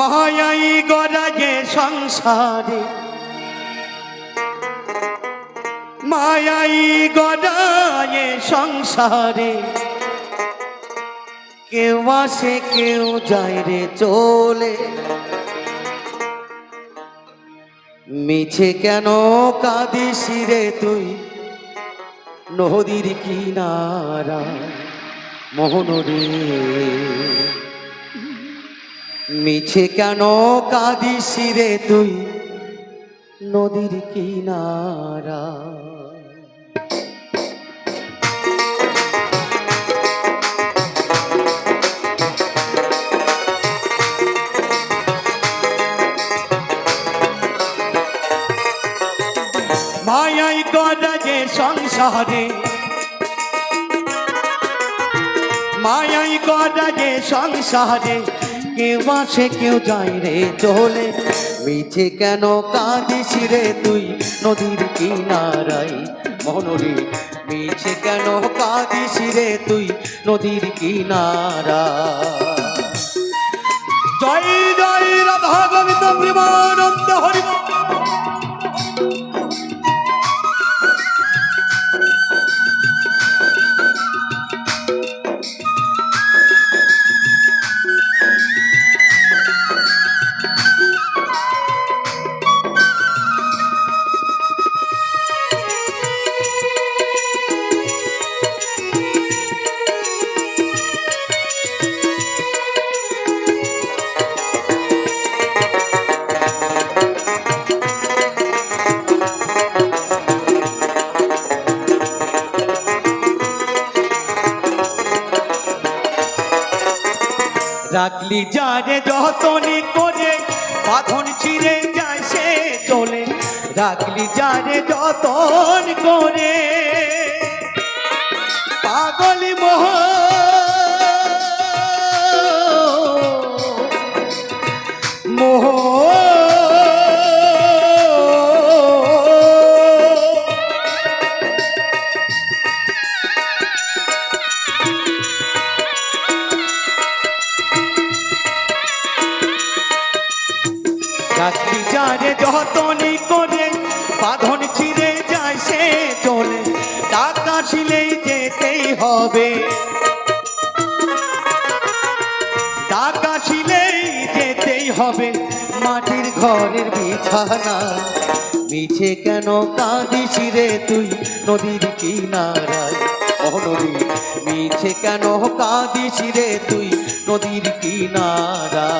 মায়াই গরাজে সংসারে। মায়াই গরাজে সংসারে। কেউ আসে, কেউ যায় রে চলে। মিছে কেন কাঁদিস রে তুই? নদীর কিনারা মোহন রে মিছে কেন কাঁদিস রে তুই? নদীর কিনারা। মায়াই করা যে সংসারে। মায়াই করা যে সংসারে। কেউ আসে, কেউ যায় রে চলে। মিছে কেন কাঁদিস রে তুই নদীর কিনারাই মনরে মিছে কেন কাঁদিস রে তুই নদীর কিনারা জয় জয়, রাধা গোবিন্দ, প্রেমানন্দ হরিব রাখলি যারে যতনে করে, বাঁধন ছিঁড়ে যায় সে চলে। রাখলি যারে যতন করে, পাগল মোহ করে, বাঁধন ছিঁড়ে যায় সে চলে। টাকা ছিলেই যেতেই হবে। টাকা ছিলেই যেতেই হবে। মাটির ঘরের বিছানা, মিছে কেন কাঁদিস রে তুই? নদীর কিনারায় নদী মিছে কেন কাঁদিস রে তুই? নদীর কিনারা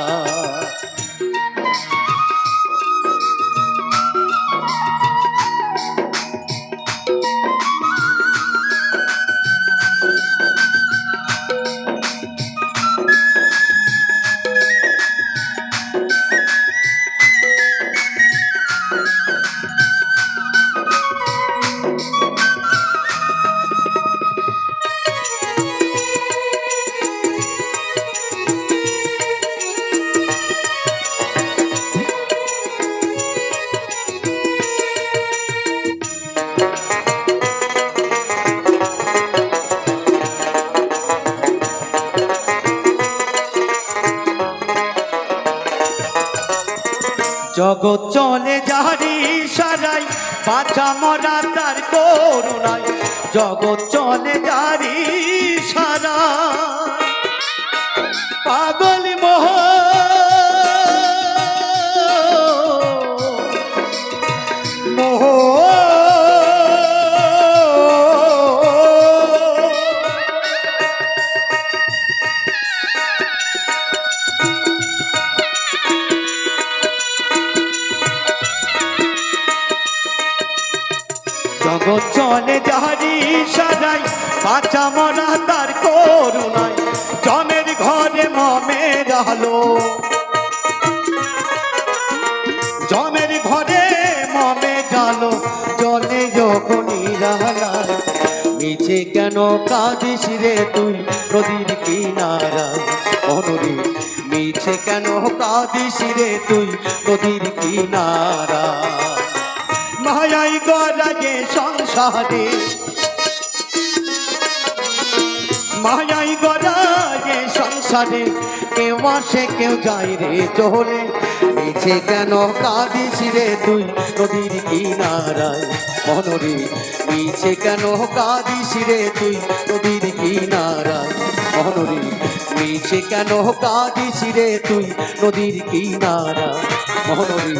জগৎ চলে যারি সারাই বাঁচা মরা তার করুণায়। জগৎ চলে যারি সারা পাগল জগৎ চলে যারি সাজাই, বাঁচা মরা তার করুণায় জমের ঘরে মমের আলো। জমের ঘরে মমে ডালো জলে যখন ইরালায় মিছে কেন কাঁদিস রে তুই নদীর কিনারা অনুরে মিছে কেন কাঁদিস রে তুই নদীর কিনারা মায়াই গরাজে সংসারে। মায়াই গরাজে সংসারে। কেউ আসে, কেউ যায় রে চলে। নিচে কেন কাঁদিস রে তুই নদীর কিনারায়? মনরে নিচে কেন কাঁদিস রে তুই নদীর কিনারায়? মনরে নিচে কেন কাঁদিস রে তুই নদীর কিনারায়? মনরে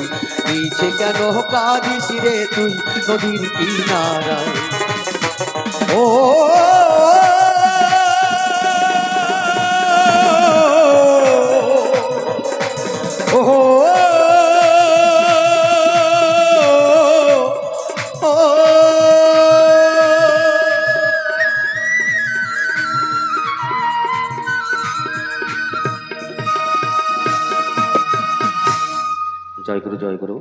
নিচে কেন কাঁদিস রে তুই নদীর কিনারায়? ও জয় গুরু জয় গুরু